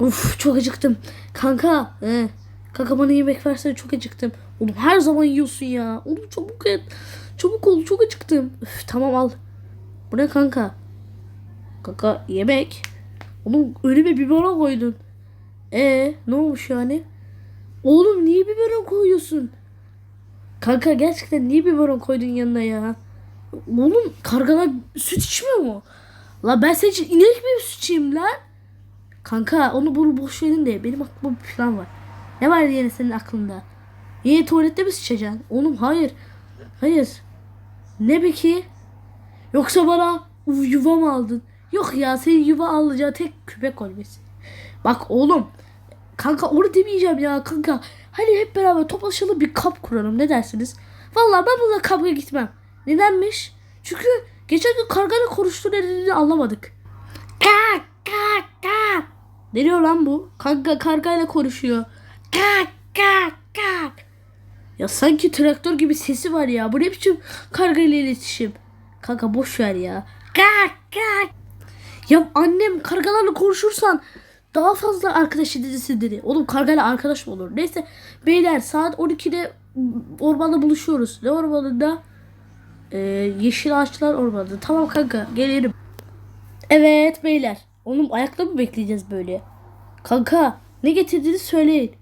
Uf çok acıktım. Kanka. He. Kanka bana yemek versene çok acıktım. Oğlum her zaman yiyorsun ya. Oğlum çabuk et. Çabuk ol çok acıktım. Üf, tamam al. Bu ne kanka? Kanka yemek. Oğlum önüme biberon koydun. E ne olmuş yani? Oğlum niye biberon koyuyorsun? Kanka gerçekten niye biberon koydun yanına ya? Oğlum kargalar süt içmiyor mu? La ben senin için inek mi süt içeyim lan? Kanka onu bunu boş verin de benim aklımda bir plan var. Ne var yine senin aklında? Yine tuvalette mi sıçacaksın? Oğlum hayır. Hayır. Ne peki? Yoksa bana yuva mı aldın? Yok ya senin yuva alacağı tek köpek olması. Bak oğlum. Kanka onu demeyeceğim ya kanka. Hani hep beraber toplaşalım bir kap kuralım ne dersiniz? Vallahi ben bununla kavga gitmem. Nedenmiş? Çünkü geçen gün kargayla konuştuğu nedenini anlamadık. Ne diyor lan bu? Kanka kargayla konuşuyor. Kak kak kak. Ya sanki traktör gibi sesi var ya. Bu ne biçim kargayla iletişim? Kanka boş ver ya. Kak kak. Ya annem kargalarla konuşursan daha fazla arkadaş edilirsin dedi. Oğlum kargayla arkadaş mı olur? Neyse beyler saat 12'de ormanda buluşuyoruz. Ne ormanında? Ee, yeşil ağaçlar ormanında. Tamam kanka gelirim. Evet beyler. Oğlum ayakta mı bekleyeceğiz böyle? Kanka ne getirdiğini söyleyin.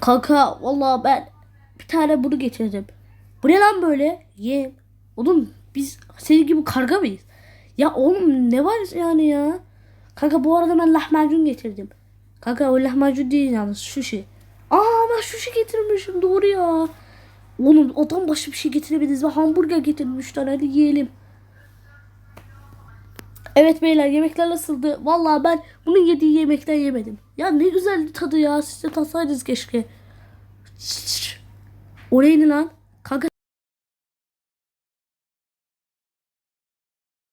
Kanka vallahi ben bir tane bunu getirdim. Bu ne lan böyle? Ye. Oğlum biz senin gibi karga mıyız? Ya oğlum ne var yani ya? Kanka bu arada ben lahmacun getirdim. Kanka o lahmacun değil yalnız sushi. Aa ben sushi getirmişim doğru ya. Oğlum adam başı bir şey getiremediniz ve hamburger getirmişler hadi yiyelim. Evet beyler yemekler nasıldı? Vallahi ben bunun yediği yemekten yemedim. Ya ne güzeldi tadı ya. Siz de tatsaydınız keşke. O neydi lan?